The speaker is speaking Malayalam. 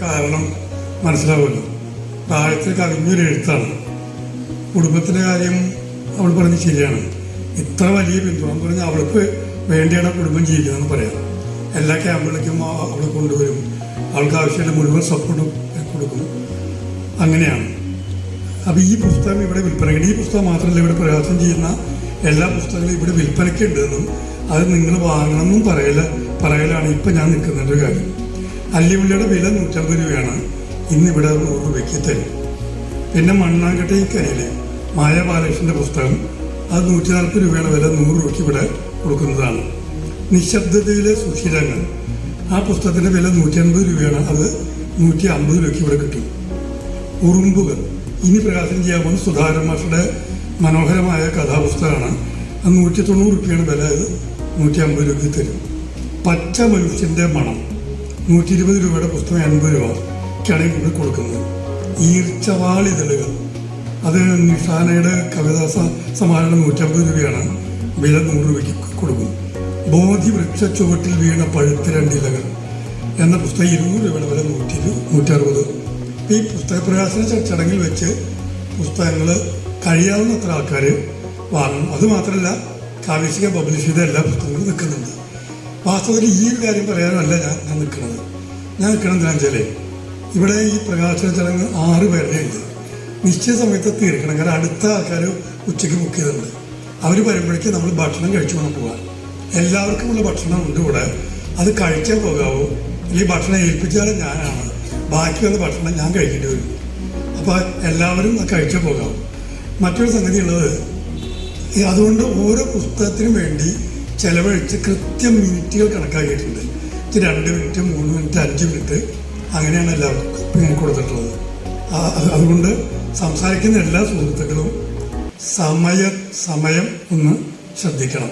കാരണം മനസ്സിലാവുമല്ലോ. പ്രായത്തിൽ കവിഞ്ഞൊരു എഴുത്താണ്. കുടുംബത്തിന്റെ കാര്യം അവൾ പറഞ്ഞ് ശരിയാണ്. ഇത്ര വലിയ പിന്തുണ എന്ന് പറഞ്ഞാൽ അവൾക്ക് വേണ്ടിയാണ് കുടുംബം ജീവിക്കുന്നതെന്ന് പറയാം. എല്ലാ ക്യാമ്പുകളിലേക്കും അവൾ കൊണ്ടുവരും. അവൾക്ക് ആവശ്യമുള്ള മുഴുവൻ സപ്പോർട്ടും കൊടുക്കും. അങ്ങനെയാണ്. അപ്പോൾ ഈ പുസ്തകം ഇവിടെ വിൽപ്പനയ്ക്ക് ഈ പുസ്തകം മാത്രമല്ല ഇവിടെ പ്രകാശനം ചെയ്യുന്ന എല്ലാ പുസ്തകങ്ങളും ഇവിടെ വിൽപ്പനയ്ക്ക് ഉണ്ടെന്നും അത് നിങ്ങൾ വാങ്ങണമെന്നും പറയല പറയലാണ് ഇപ്പം ഞാൻ നിൽക്കുന്നതിന്റെ കാര്യം. അല്ലിയുള്ളിയുടെ വില നൂറ്റമ്പത് രൂപയാണ്. ഇന്നിവിടെ നൂറ് രൂപയ്ക്ക് തരും പിന്നെ മണ്ണാങ്കട്ട മായ ബാലകൃഷ്ണന്റെ പുസ്തകം. അത് നൂറ്റി നാൽപ്പത് രൂപയുടെ വില നൂറ് രൂപയ്ക്ക് ഇവിടെ കൊടുക്കുന്നതാണ്. നിശബ്ദതയിലെ സുഷിരങ്ങൾ. ആ പുസ്തകത്തിന്റെ വില നൂറ്റി അൻപത് രൂപയാണ്. അത് നൂറ്റി അമ്പത് രൂപയ്ക്ക് ഇവിടെ കിട്ടും. ഉറുമ്പുകൾ. ഇനി പ്രകാശനം ചെയ്യാൻ പോകുന്ന സുധാകരൻ മാഷയുടെ മനോഹരമായ കഥാപുസ്തകമാണ്. അത് നൂറ്റി തൊണ്ണൂറ് രൂപയാണ് വില. അത് നൂറ്റി അമ്പത് രൂപയ്ക്ക് തരും. പച്ച മനുഷ്യന്റെ മണം. നൂറ്റി ഇരുപത് രൂപയുടെ പുസ്തകം എൺപത് രൂപ ഒക്കെയാണ് ഇവിടെ കൊടുക്കുന്നത്. തെളിവ് അത് നിഷാനയുടെ കവിതാ സ- സമാഹരണം നൂറ്റമ്പത് രൂപയാണ്. വില നൂറ് രൂപയ്ക്ക് കൊടുക്കും. ബോധി വൃക്ഷ ചുവട്ടിൽ വീണ പഴുത്ത രണ്ടിലകൾ എന്ന പുസ്തകം ഇരുന്നൂറ് രൂപയുടെ വില നൂറ്റി നൂറ്ററുപത്. ഈ പുസ്തക പ്രകാശന ചടങ്ങിൽ വെച്ച് പുസ്തകങ്ങൾ കഴിയാവുന്നത്ര ആൾക്കാർ വാങ്ങും. അതുമാത്രമല്ല കാവിശിക പബ്ലിഷ് ചെയ്ത എല്ലാ പുസ്തകങ്ങളും നിൽക്കുന്നുണ്ട് വാസ്തവത്തിൽ ഈ ഒരു കാര്യം പറയാനല്ല ഞാൻ ഞാൻ നിൽക്കുന്നത്. ഞാൻ നിൽക്കണം എന്താണെന്ന് വെച്ചാൽ ഇവിടെ ഈ പ്രകാശന ചടങ്ങ് ആറ് പേരുടെ ഉണ്ട് നിശ്ചയ സമയത്ത് തീർക്കണം. കാരണം അടുത്ത ആൾക്കാർ ഉച്ചയ്ക്ക് ബുക്ക് ചെയ്തിട്ടുണ്ട്. അവർ വരുമ്പോഴേക്ക് നമ്മൾ ഭക്ഷണം കഴിച്ചു വേണം പോകാൻ എല്ലാവർക്കുമുള്ള ഭക്ഷണം ഉണ്ട് ഇവിടെ. അത് കഴിക്കാൻ പോകാവോ. അല്ലെങ്കിൽ ഭക്ഷണം ഏൽപ്പിച്ചാലും ഞാനാണ്. ബാക്കിയുള്ള ഭക്ഷണം ഞാൻ കഴിക്കേണ്ടി വരും. അപ്പോൾ എല്ലാവരും അത് കഴിച്ചേ പോകാം മറ്റൊരു സംഗതി ഉള്ളത് അതുകൊണ്ട് ഓരോ പുസ്തകത്തിനും വേണ്ടി ചെലവഴിച്ച് കൃത്യം മിനിറ്റുകൾ കണക്കാക്കിയിട്ടുണ്ട്. ഇത് രണ്ട് മിനിറ്റ് മൂന്ന് മിനിറ്റ് അഞ്ച് മിനിറ്റ് അങ്ങനെയാണ് എല്ലാവർക്കും ഞാൻ കൊടുത്തിട്ടുള്ളത്. അതുകൊണ്ട് സംസാരിക്കുന്ന എല്ലാ സുഹൃത്തുക്കളും സമയ സമയം ഒന്ന് ശ്രദ്ധിക്കണം.